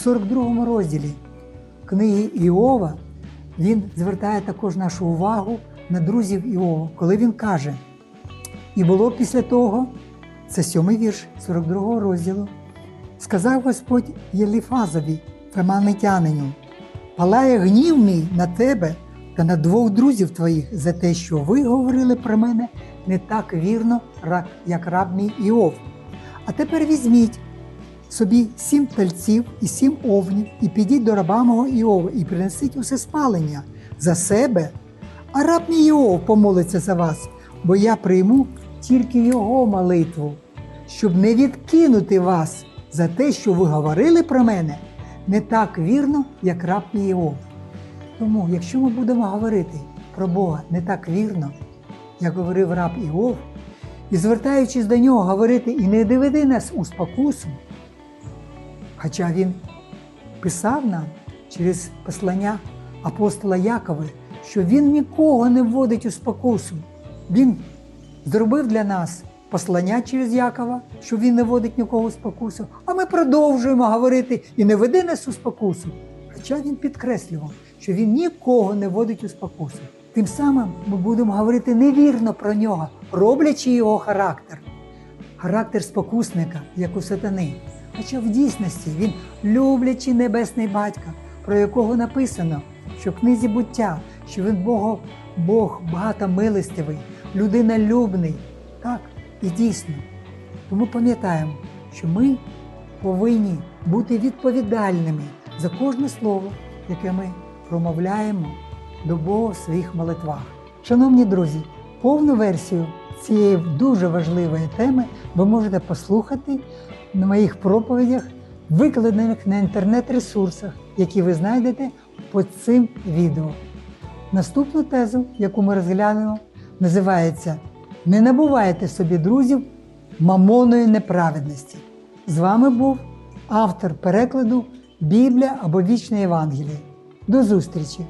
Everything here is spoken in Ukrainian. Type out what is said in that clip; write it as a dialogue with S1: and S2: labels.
S1: в 42 розділі книги Іова він звертає також нашу увагу на друзів Іова, коли він каже: І було після того, це сьомий вірш 42 розділу, сказав Господь Єліфазові, феманитянину, палає гнів мій на тебе та на двох друзів твоїх за те, що ви говорили про мене не так вірно, як раб мій Іов. А тепер візьміть собі сім тельців і сім овнів, і підіть до раба мого Іова, і принесіть усе спалення за себе, а раб мій Іов помолиться за вас, бо я прийму тільки його молитву, щоб не відкинути вас за те, що ви говорили про мене, не так вірно, як раб мій Іов. Тому, якщо ми будемо говорити про Бога не так вірно, як говорив раб Іов, і звертаючись до нього, говорити і не доведи нас у спокусу, хоча він писав нам через послання апостола Якова, що він нікого не вводить у спокусу. Він зробив для нас послання через Якова, що він не вводить нікого у спокусу, а ми продовжуємо говорити і не веди нас у спокусу. Хоча він підкреслював, що він нікого не вводить у спокусу. Тим самим ми будемо говорити невірно про нього, роблячи його характер характер спокусника, як у сатани. Хоча в дійсності він люблячий небесний батько, про якого написано, що в книзі буття, що він Бог, Бог багатомилостивий, людинолюбний. Так, і дійсно. Тому пам'ятаємо, що ми повинні бути відповідальними за кожне слово, яке ми промовляємо до Бога в своїх молитвах. Шановні друзі, повну версію цієї дуже важливої теми ви можете послухати на моїх проповідях, викладених на інтернет-ресурсах, які ви знайдете під цим відео. Наступну тезу, яку ми розглянемо, називається Не набувайте собі друзів мамоної неправедності. З вами був автор перекладу Біблія або Вічне Євангеліє. До зустрічі!